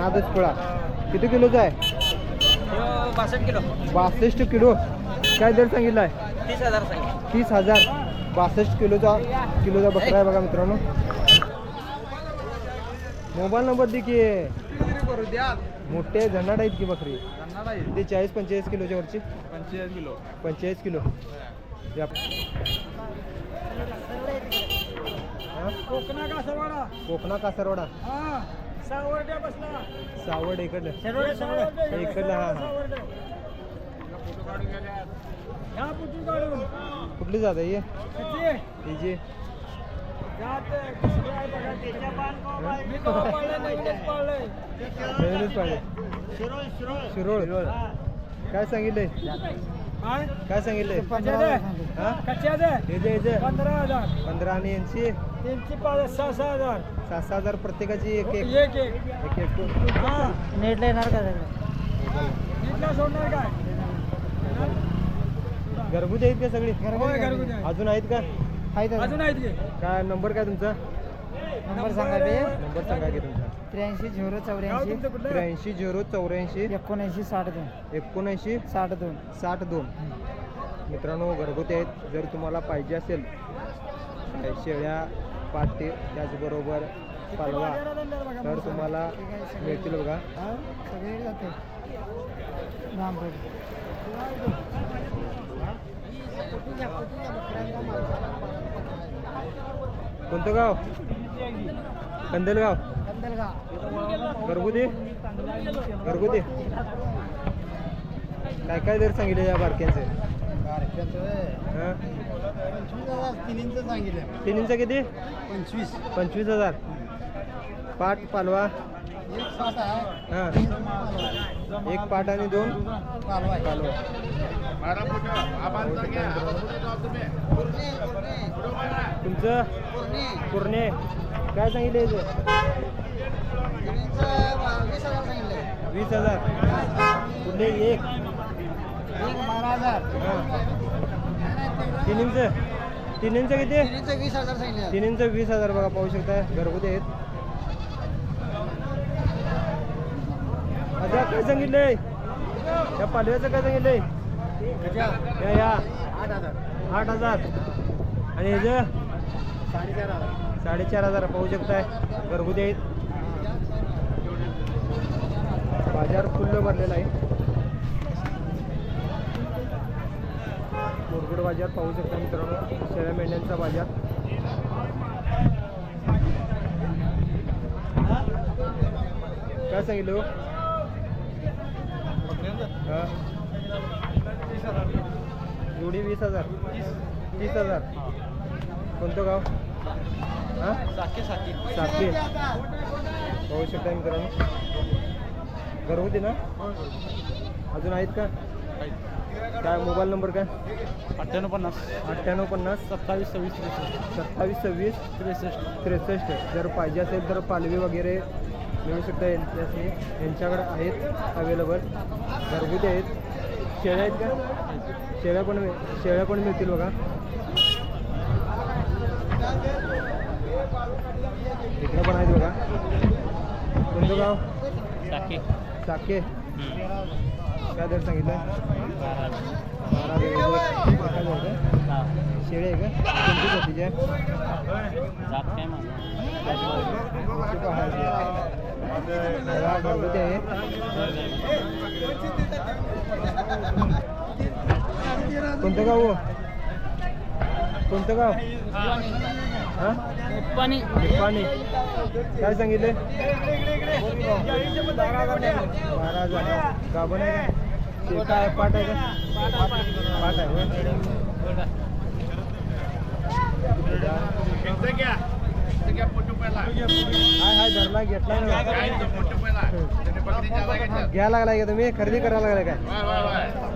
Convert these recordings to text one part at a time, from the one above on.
नादच पळा किती किलोचा आहे? बासष्ट किलो. बासष्ट किलो. काय दर सांगितला आहे? तीस हजार सांगितलं. तीस हजार. बासष्ट किलोचा किलोचा बकरा आहे बघा मित्रांनो. मोबाईल नंबर दे की. मोठे झंडाट आहेत की बकरी? ते चाळीस पंचेचाळीस किलोच्या वरची. पंचेचाळीस किलो. पंचेचाळीस किलो या- हा? कोकणा कासारवाडा हा. सावड इकडलं. इकडलं हा. हा कुठली जात आहे शिरोळ शिरोळ. काय सांगितलंय? काय? सांगितलंय? पंधरा हजार. पंधरा आणि यांची? पाच सहा सहा हजार. सहा सहा हजार प्रत्येकाची एक एक एक एक एक. एक हा. नेटला येणार का सगळं? इथला सोडणार काय? घरगुती आहेत का सगळी? होय, घरगुती आहे. अजून आहेत का? आहेत अजून. आहेत की? काय नंबर काय तुमचा? नंबर सांगा बे नंबर सांगा की तुमचा. त्र्याऐंशी झिरो गाव चौऱ्याऐंशी कुठलं? त्र्याऐंशी झिरो चौऱ्याऐंशी. एकोणऐंशी साठ दोन. एकोणऐंशी साठ दोन. साठ दोन. मित्रांनो घरगुती आहेत. जर तुम्हाला पाहिजे असेल काय शेळ्या पाटे त्याचबरोबर पालवा. तर तुम्हाला मिळतील बघा. कोणतं गाव? कंदलगाव. घरगुती? घरगुती. काय काय दर सांगितले या बारक्यांचे? तिन्हीचं किती? पंचवीस. पंचवीस हजार. पाट पालवा. एक साठ आहे. हां. एक पाट आणि दोन आहे. पालवा. तुमचं? पूर्णे काय सांगितले? वीस हजार. कुठले? एक. एक बारा हजार. हां. तिन्हींचं तिन्हींचं किती? तिन्हीचं वीस हजार सांगितलं. तिन्हींचं वीस हजार बघा पाहू शकताय. घरगुती आहेत. अच्छा काय सांगितलंय? त्या पालव्याचं काय सांगितलंय? या या. आठ हजार. आठ हजार. आणि ह्याचं साडेचार हजार. साडेचार हजार पाहू शकताय. घरगुती आहेत. बाजार फुल्ल भरलेला आहे. मुरगुड बाजार पाहू शकता मित्रांनो. शेळ्या मेंढ्यांचा बाजार. काय सांगितलं हो? जोडी वीस हजार. तीस हजार. कोणतं गाव? हां? साखी साखी साखी पाहू शकता मित्रांनो. घरगुती ना? अजून आहेत का? काय मोबाईल नंबर काय? अठ्ठ्याण्णव पन्नास. अठ्ठ्याण्णव पन्नास. सत्तावीस सव्वीस त्रेसष्ट. सत्तावीस सव्वीस त्रेसष्ट. त्रेसष्ट. जर पाहिजे असेल तर पालवी वगैरे मिळू शकता. यांच्याशी यांच्याकडे आहेत अवेलेबल घरगुती आहेत. शेळ्या आहेत का? शेळ्या पण शेळ्या पण मिळतील बघा. इकडे पण आहेत बघा. कोणतं गाव? साखी साके. काय दर सांगितलं बारा शेळे आहे का? कोणती आहे? घरगुती आहे कोणतं गाव हो? कोणतं गाव? पाणी काय सांगितले? बारा हजार गाभण आहे का? ते काय पाट आहे का पाट आहे होय? हाय हाय धरला घेतला ना लागलाय का तुम्ही खरेदी करायला लागलाय काय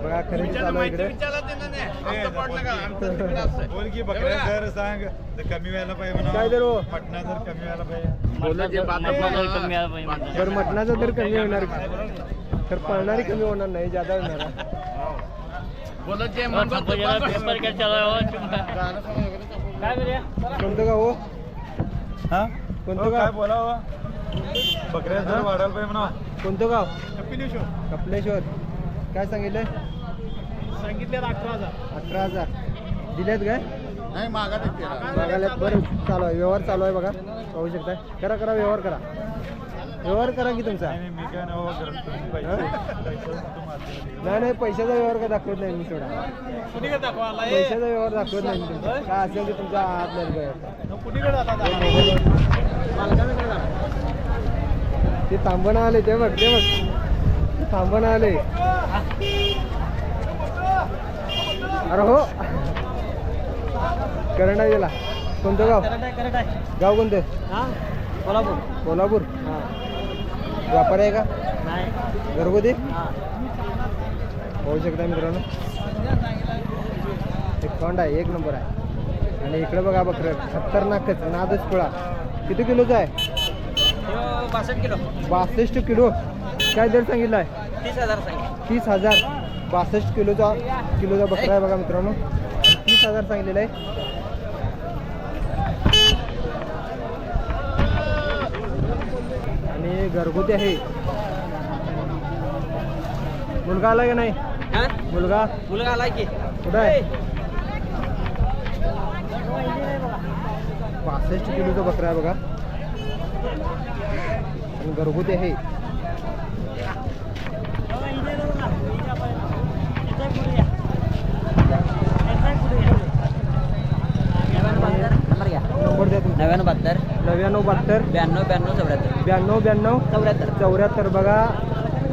बघा खरेदी चालू इकडे बोल की बकऱ्या दर सांग तर कमी व्हायला पाहिजे म्हणा. काय दर हो? जर कमी व्हायला पाहिजे. तर मटणाचा दर कमी होणार तर पळणारी कमी होणार नाही जादा होणार कोणतं गाव हो? हा? कोणतं हो, काय गाव? बोलावं बकऱ्या जर वाढायला पाहिजे म्हणा. कोणतं गाव? कपलेश्वर. काय सांगितलंय? सांगितले अठरा हजार. अठरा हजार. काय? नाही मागा बघायला बरं चालू आहे. व्यवहार चालू आहे बघा. पाहू शकताय. करा करा व्यवहार करा. व्यवहार करा की तुमचा. नाही, नाही, मी काय नाव करत तुम्ही पैसे? पैसे तू माझे. नाही नाही पैशाचा व्यवहार काय दाखवत नाही मी सोडा कुणीकडे दाखवायला पैशाचा व्यवहार दाखवत नाही मी तुमचा काय असेल ते तुमच्या हात नाही ते थांबणं आले ते बघ ते बघ. थांबणं आले अरे हो. करंट आहे त्याला कोणतं गाव? गाव कोणतं? कोल्हापूर. कोल्हापूर. व्यापारी आहे का? नाही. घरगुती? होऊ शकता मित्रांनो. एक तोंड आहे एक नंबर आहे. आणि इकडे बघा बकरं. खतरनाकच नादच फळा किती किलोचा आहे? बासष्ट किलो. बासष्ट किलो. काय दर सांगितलं आहे? तीस हजार सांगितले. तीस हजार. बासष्ट किलोचा किलोचा बकरा आहे बघा मित्रांनो. तीस हजार सांगितलेलं आहे. आणि घरगुती आहे. मुलगा आला का नाही? मुलगा? मुलगा आलाय की. कुठं आहे? पासष्ट किलोचा बकरा आहे बघा. आणि घरगुती आहे नंबर घ्या नंबर द्या तुमचा नव्याण्णव बहात्तर. नव्याण्णव बहात्तर. ब्याण्णव ब्याण्णव चौऱ्याहत्तर. ब्याण्णव ब्याण्णव चौऱ्याहत्तर. चौऱ्याहत्तर. बघा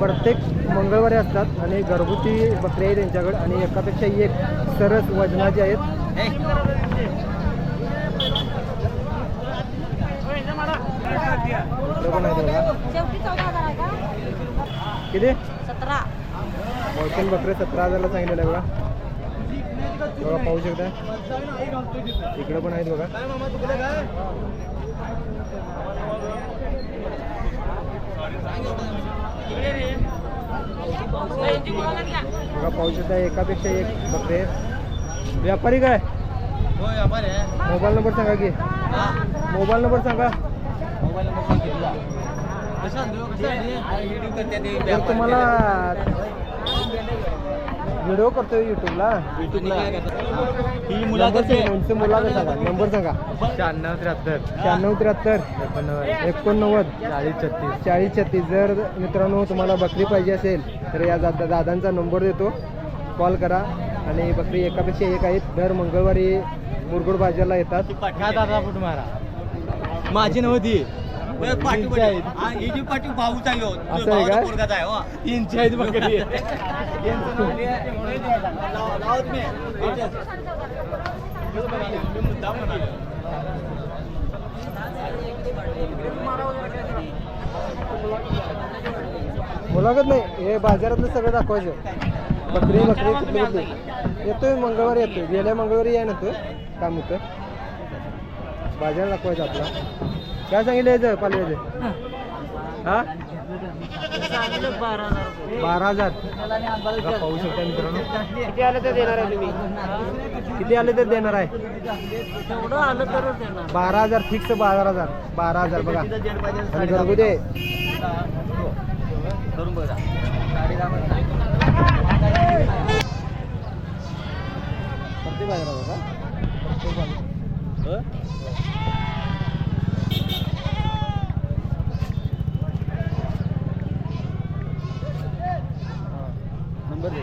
प्रत्येक मंगळवारी असतात आणि घरगुती बकरी आहे त्यांच्याकडे आणि एकापेक्षा एक सरस वजनाचे आहेत. किती? सतरा. बकरे सतरा हजारला सांगितलेलं आहे बघा. बघा पाहू शकता. इकडं पण आहेत बघा. बघा पाहू शकता एकापेक्षा एक बकरे आहेत. व्यापारी काय? मोबाईल नंबर सांगा की. मोबाईल नंबर सांगा. जर तुम्हाला व्हिडिओ करतोय युट्यूबला ही. मुलाखत मुलाखत सांगा नंबर सांगा शहाण्णव त्र्याहत्तर. शहाण्णव त्र्याहत्तर. एकोणनव्वद. चाळीस छत्तीस. चाळीस छत्तीस. जर मित्रांनो तुम्हाला बकरी पाहिजे असेल तर या दादा दादांचा नंबर देतो. कॉल करा. आणि बकरी एकापेक्षा एक आहेत. दर मंगळवारी मुरगुड बाजारला येतात. दादा फुट मारा? माझी नव्हती. तीनशे आहेत. पाठी भाऊ चालू असं आहे काय? तीनशे आहेत बकरी मुलाखत नाही. हे बाजारातलं सगळं दाखवायचं. बकरी बकरी कुठली कुठली येतोय मंगळवारी येतोय. गेल्या मंगळवारी या नव्हतं काम होतं बाजार दाखवायचा आपला. काय सांगितलं याचं पालव्याचं? हा. बारा हजार. बघा, पाहू शकता मित्रांनो. किती आले तर देणार आहे तुम्ही? किती आले तर देणार आहे? बारा हजार फिक्स बारा हजार. बारा हजार बघा. आणि घरगुती. करून बघा. प्रत्येक बाजारात प्रत्येक बाजार नंबर दे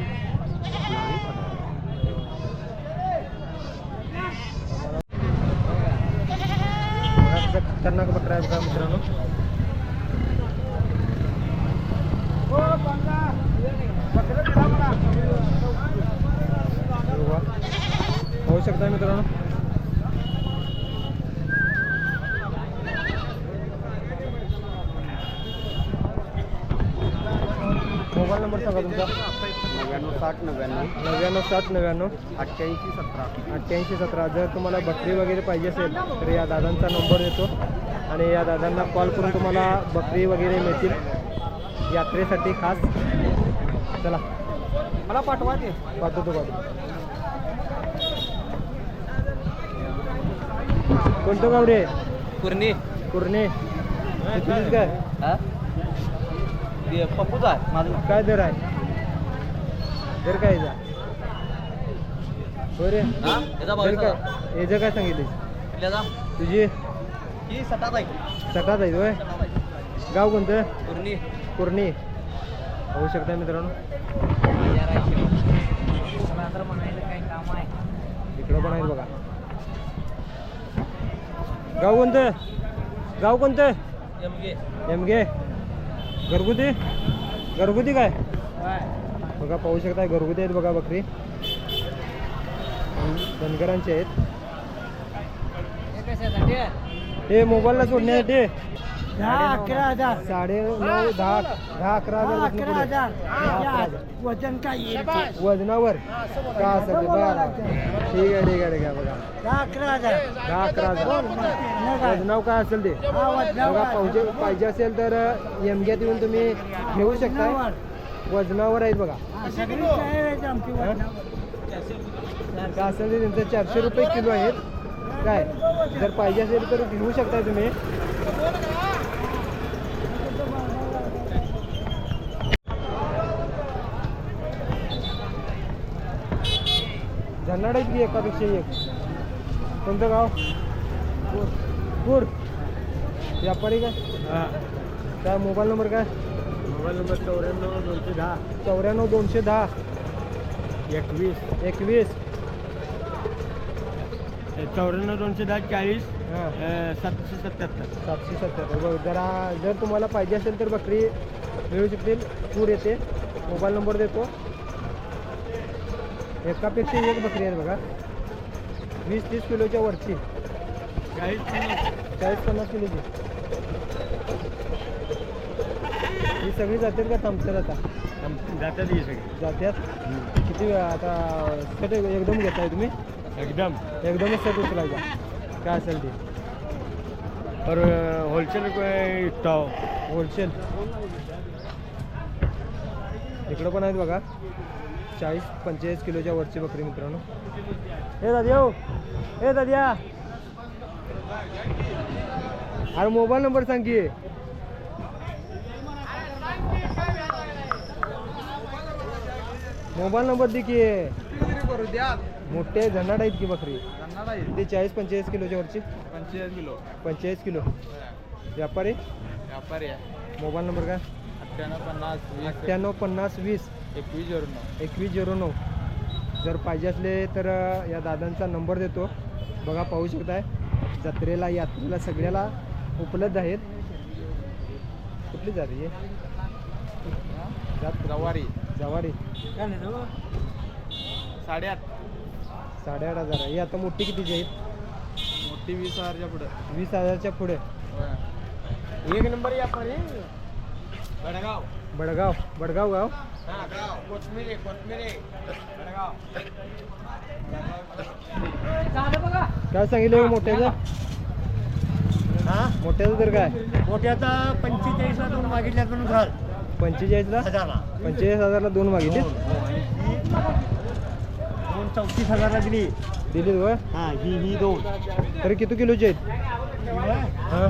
बघा कसं खतरनाक बकरा आहे बघा मित्रांनो हे बघा. पाहू शकता मित्रांनो? मोबाईल नंबर सांगा तुमचा. नव्याण्णव साठ नव्याण्णव. नव्याण्णव सात नव्याण्णव. अठ्ठ्याऐंशी सतरा. अठ्ठ्याऐंशी सतरा. जर तुम्हाला बकरी वगैरे पाहिजे असेल तर या दादांचा नंबर देतो. आणि या दादांना कॉल करून तुम्हाला बकरी वगैरे मिळतील. यात्रेसाठी खास. चला. मला पाठवा ते. पाठवतो पाठवतो. कोणतं गाव रे? पूर्णी कुर्णे. कितीच काय? पप्पूचा आहे माझं. काय दर आहे? दर काय याचा? हो रे. हा? दर काय? याचं काय सांगितले तुझी? ही सटात आहे. सटात आहे होय? सटात आहे. गाव कोणतं? पूर्णी कुर्णी. होऊ शकता मित्रांनो. आहे. इकडं पण आहेत बघा. गाव कोणतं? गाव कोणतं? एमगे घरगुती? घरगुती काय? बघा पाहू शकता घरगुती आहेत बघा बकरी. धनगरांचे आहेत. हे मोबाईलला सोडण्यासाठी दहा अकरा हजार साडे नऊ दहा दहा अकरा हजार अकरा पुढे. हजार वजन काय येईल ते? वजनावर का असेल ते बघा ठीक आहे ठीक आहे ठीक आहे बघा दहा अकरा हजार दहा अकरा हजार वजनाव काय असेल ते हा, वजनावर. बघा पाहिजे पाहिजे असेल तर एमग्यात येऊन तुम्ही घेऊ शकता वजनावर आहेत बघा हा, सगळी तयार आहेत आमची वजनावर. असेल ते त्यांचं चारशे रुपये किलो आहेत काय जर पाहिजे असेल तर घेऊ शकता तुम्ही आहेत की एकापेक्षा एक. कोणतं गाव? पूर व्यापारी काय काय मोबाईल नंबर काय? मोबाईल नंबर चौऱ्याण्णव दोनशे दहा. चौऱ्याण्णव दोनशे दहा. एकवीस. एकवीस. चौऱ्याण्णव दोनशे दहा चाळीस हां. सातशे सत्याहत्तर. सातशे सत्तर बघ जरा जर तुम्हाला पाहिजे असेल तर बकरी मिळू शकतील. पूर येते. मोबाईल नंबर देतो. एकापेक्षा एक बकरी आहे बघा. वीस तीस किलोच्या वरची. चाळीस चाळीस पन्नास किलोची. ही सगळी जातात का थांबतात आता? जातात ही सगळी. जात्यात? किती वेळा आता सेट एकदम घेताय तुम्ही? एकदम. एकदमच सेट उचलायचा काय असेल ते? और होलसेल होलसेल इकडं पण आहेत बघा. चाळीस पंचेचाळीस किलोच्या वरची बकरी मित्रांनो. हे दादा येऊ हे दाद्या. अरे मोबाईल नंबर सांग की. मोबाईल नंबर दे की. मोठे झनाड आहेत की बकरी? ते चाळीस पंचेचाळीस किलोच्या वरची. पंचेचाळीस किलो. पंचेचाळीस किलो. व्यापारी? व्यापारी आहे. मोबाईल नंबर काय? अठ्ठ्याण्णव पन्नास अठ्ठ्याण्णव पन्नास वीस. एकवीस झिरो नऊ. एकवीस झिरो नऊ. जर पाहिजे असले तर अ, या दादांचा नंबर देतो. बघा पाहू शकताय. जत्रेला यात्रेला सगळ्याला उपलब्ध आहेत. कुठली जात आहे जात जवारी. जवारी. साडेआठ. साडेआठ हजार आहे. ही आता मोठी कितीची आहेत मोठी वीस हजारच्या पुढे. वीस हजारच्या पुढे. एक नंबर व्यापारी बडगाव. बडगाव. बडगाव गाव? कोथमिरे कोथमिरे. बडगाव. काय सांगितलं मोठ्याचं? हा? मोठ्याचं तर काय? मोठ्याचा पंचेचाळीसला दोन मागितल्या पण घाल. पंचेचाळीसला? हजारला. पंचेचाळीस हजारला दोन मागितले दोन चौतीस हजारला दिली. दिली होय? हा ही ही दोन. तरी किती किलोचे आहेत? हां?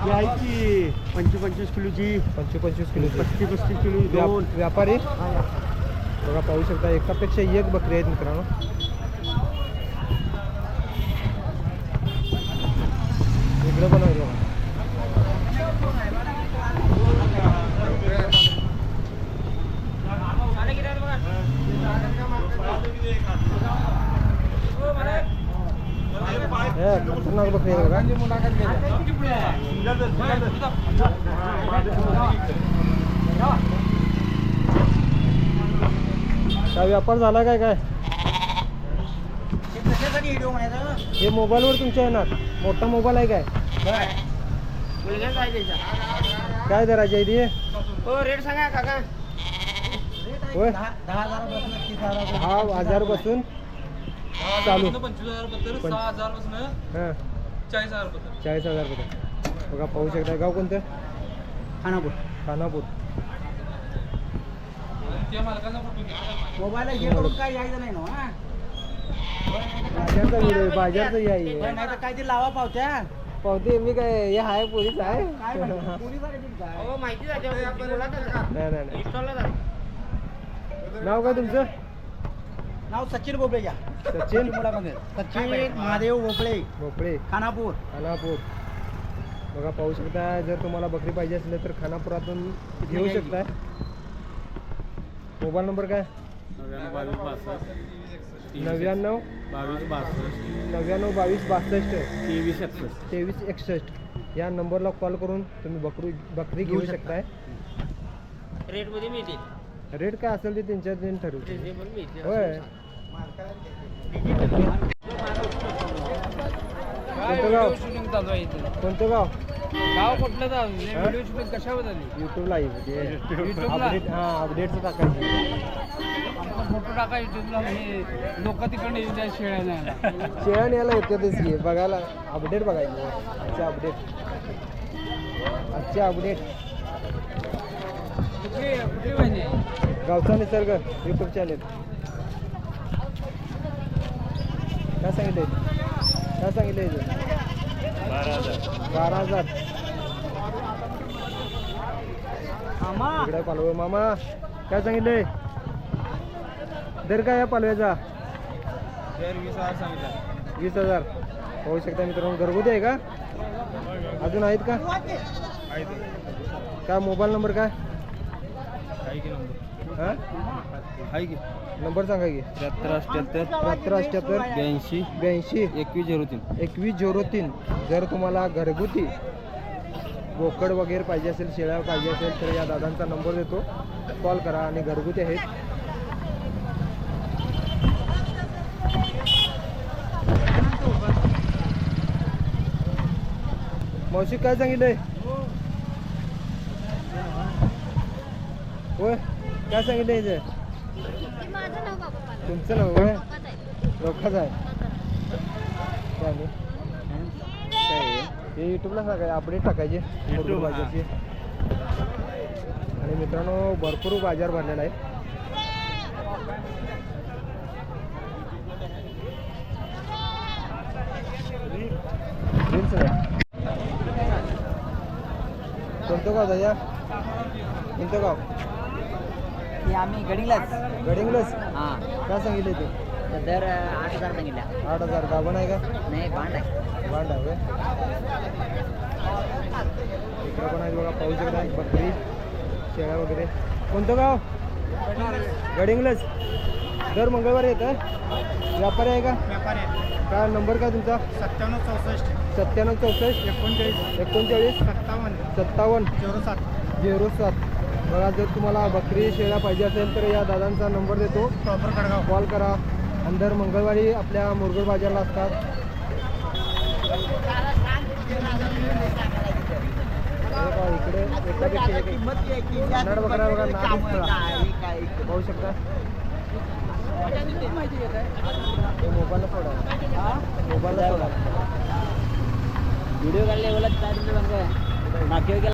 आहे की पंचवीस पंचवीस किलोची पंचवीस पंचवीस किलोचे पस्तीस पस्तीस किलो दोन. व्यापारी? बघा पाहू शकता एकापेक्षा एक बकरी आहेत मित्रांनो इकडं पण आहे बघा हे खतरनाक बकरी आहे बघा काय व्यापार झाला काय काय? हे मोबाईलवर तुमच्या येणार. मोठा मोबाईल आहे काय? काय दराची आहे ती? हो रेट सांगा काका. होय. दहा हजार बसून चालू. हां. चाळीस हजार चाळीस हजार बघा पाहू शकता. गाव कोणतं? खानापूर. खानापूर त्या मालकाचा फोटो घ्या मोबाईल हे करून काय यायचं नाही ना? बाजारचा व्हिडिओ बाजारचं याई नाही तर काय ते लावा पावत्या. पावते मी काय हे आहे पोलीस आहे? हो माहिती झाली बोला तर. नाही नाही नाही. इन्स्टॉलला जा. नाव काय तुमचं? नाव सचिन बोबळे घ्या. सचिन? मुलामध्ये. सचिन महादेव बोबळे भोपळे खानापूर. खानापूर. बघा पाहू शकता जर तुम्हाला बकरी पाहिजे असले तर खानापुरातून घेऊ शकता मोबाईल नंबर काय? नव्याण्णव बावीस बासष्ट. नव्याण्णव? बावीस बासष्ट. नव्याण्णव बावीस बासष्ट. तेवीस एकसष्ट. तेवीस एकसष्ट. या नंबरला कॉल करून तुम्ही बकरी बकरी घेऊ शकताय. रेटमध्ये मिळतील. रेट काय असेल ते त्यांच्या त्यांनी ठरवू होय. कोणतं गाव? कोणतं गाव? गाव कुठलं हा? व्हिडिओ शूटिंग कशावर झाली? युट्यूब लाईव्ह ते YouTube ला? अपडेट हां अपडेटचं टाकायचं. आमचा फोटो टाका युट्यूबला हे लोक तिकडे द्या शेळ्या न्यायला शेळ्या न्यायला येतातच की बघायला अपडेट बघायचं. आजचे अपडेट आजचे अपडेट कुठली कुठली पाहिजे गावचा निसर्ग युट्यूब चॅनेल काय सांगितलं काय सांगितलं बारा हजार मामा. इकडे पालवे मामा. काय सांगितलंय? दर काय या पालव्याचा? वीस हजार सांगितलं. वीस हजार. पाहू शकता मित्रांनो घरगुती आहे का? अजून आहेत का? काय मोबाईल नंबर काय? हां आहे की. नंबर सांगा की. त्र्याहत्तर अठ्ठ्याहत्तर त्र्याहत्तर अठ्ठ्याहत्तर ब्याऐंशी. ब्याऐंशी. एकवीस झिरो तीन. एकवीस झिरो तीन. जर तुम्हाला घरगुती बोकड वगैरे पाहिजे असेल शेळ्या पाहिजे असेल तर या दादांचा नंबर देतो. कॉल करा आणि घरगुती आहेत. मावशी काय सांगितलंय? होय. काय सांगितलं इथे माझं नाव बाबा पाला तुमचं नाव होय लोकांचं आहे. काय? काय आहे? हे युट्यूबला सांगाय अपडेट टाकायचे मुरगुड बाजारचे आणि मित्रांनो भरपूर बाजार भरलेला आहे. कोणतं गाव दादा कोणतं गाव आम्ही गडिंगलाच गडिंगलस हा. काय सांगितले ते? दर आठ हजार सांगितल्या. आठ हजार गाभण आहे का? नाही भांड आहे. भांड आहे इकडं पण आहे बघा पाहू शकता बकरी शेळ्या वगैरे. कोणतं गाव? गडिंगलच दर मंगळवारी येतं व्यापारी आहे का? काय नंबर काय तुमचा? सत्त्याण्णव चौसष्ट. सत्त्याण्णव चौसष्ट. एकोणचाळीस. एकोणचाळीस. सत्तावन्न. सत्तावन्न. झिरो सात. झिरो सात. बघा जर तुम्हाला बकरी शेळ्या पाहिजे असेल तर या दादांचा नंबर देतो. प्रॉपर कडगाव कॉल करा. आणि दर मंगळवारी आपल्या मुरगुड बाजारला असतात. इकडे बकरा बघा पाहू शकता? मोबाईलला सोडा. मोबाईलला सोडा. व्हिडिओ काढले बोलत नाकेव